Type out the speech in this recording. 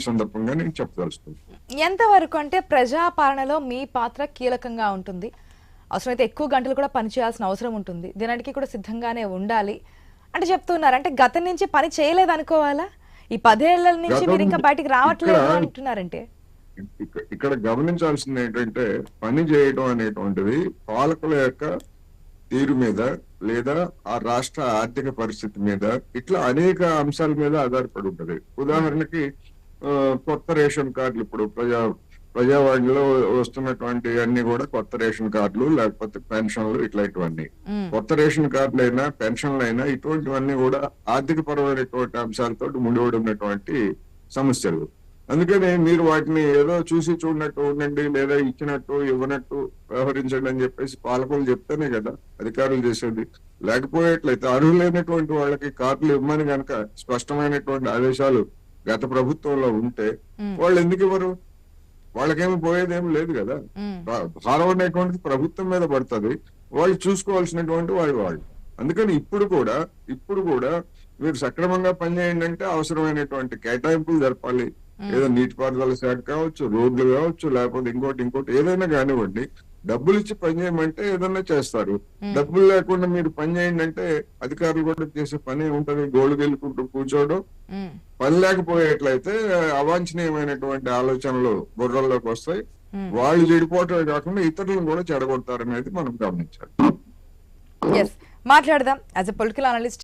సందర్భంగా నేను ఎంతవరకు అంటే ప్రజాపాలనలో మీ పాత్ర కీలకంగా ఉంటుంది? అవసరమైతే ఎక్కువ గంటలు కూడా పనిచేయాల్సిన అవసరం ఉంటుంది. దీనికి కూడా సిద్ధంగానే ఉండాలి. అంటే చెప్తున్నారు అంటే గతం నుంచి పని చేయలేదు అనుకోవాలా ఈ పదేళ్ళ నుంచి మీరు ఇంకా బయటికి రావట్లేదు ఇక్కడ- అంటున్నారంటే? ఇక్క- ఇక్కడ గమనించాల్సింది ఏంటంటే పని చేయడం అనేటువంటిది పాలకుల యొక్క తీరు మీద లేదా ఆ రాష్ట్ర ఆర్థిక పరిస్థితి మీద ఇట్లా అనేక అంశాల మీద ఆధారపడి ఉంటది. ఉదాహరణకి కొత్త రేషన్ కార్డులు ఇప్పుడు ప్రజా ప్రజావాణిలో వస్తున్నటువంటి అన్ని కూడా కొత్త రేషన్ కార్డులు లేకపోతే పెన్షన్లు ఇట్లాంటివన్నీ. కొత్త రేషన్ కార్డులు అయినా పెన్షన్లు అయినా ఇటువంటివన్నీ కూడా ఆర్థిక పరమైనటువంటి అంశాలతో ముడిపడి ఉన్నటువంటి సమస్యలు. అందుకని మీరు వాటిని ఏదో చూసి చూడనట్టు ఉండండి లేదా ఇచ్చినట్టు ఇవ్వనట్టు వ్యవహరించండి అని చెప్పేసి పాలకులు చెప్తేనే కదా అధికారులు చేసేది. లేకపోయేట్లయితే అర్హులైనటువంటి వాళ్ళకి కార్డులు ఇవ్వమని కనుక స్పష్టమైనటువంటి ఆదేశాలు గత ప్రభుత్వంలో ఉంటే వాళ్ళు ఎందుకు ఇవ్వరు? వాళ్ళకేమి పోయేదేమి లేదు కదా. భారం అనేటువంటిది ప్రభుత్వం మీద పడుతుంది. వాళ్ళు చూసుకోవాల్సినటువంటి వాళ్ళు వాళ్ళు. అందుకని ఇప్పుడు కూడా ఇప్పుడు కూడా మీరు సక్రమంగా పనిచేయండి అంటే అవసరమైనటువంటి కేటాయింపులు జరపాలి. ఏదో నీటిపారుదల శాఖ కావచ్చు రోడ్లు కావచ్చు లేకపోతే ఇంకోటి ఇంకోటి ఏదైనా కానివ్వండి డబ్బులు ఇచ్చి పని చేయమంటే ఏదైనా చేస్తారు. డబ్బులు లేకుండా మీరు పని చేయండి అంటే అధికారులు కూడా చేసే పని ఉంటది. గోళ్ళు గెలుకుంటూ కూర్చోవడం. పని లేకపోయేట్లయితే అవాంఛనీయమైనటువంటి ఆలోచనలు బుర్రల్లోకి వస్తాయి. Hmm. వాళ్ళు చెడిపోవటమే కాకుండా ఇతరులను కూడా చెడగొడతారనేది మనం గమనించాలి. మాట్లాడదాం. As a political analyst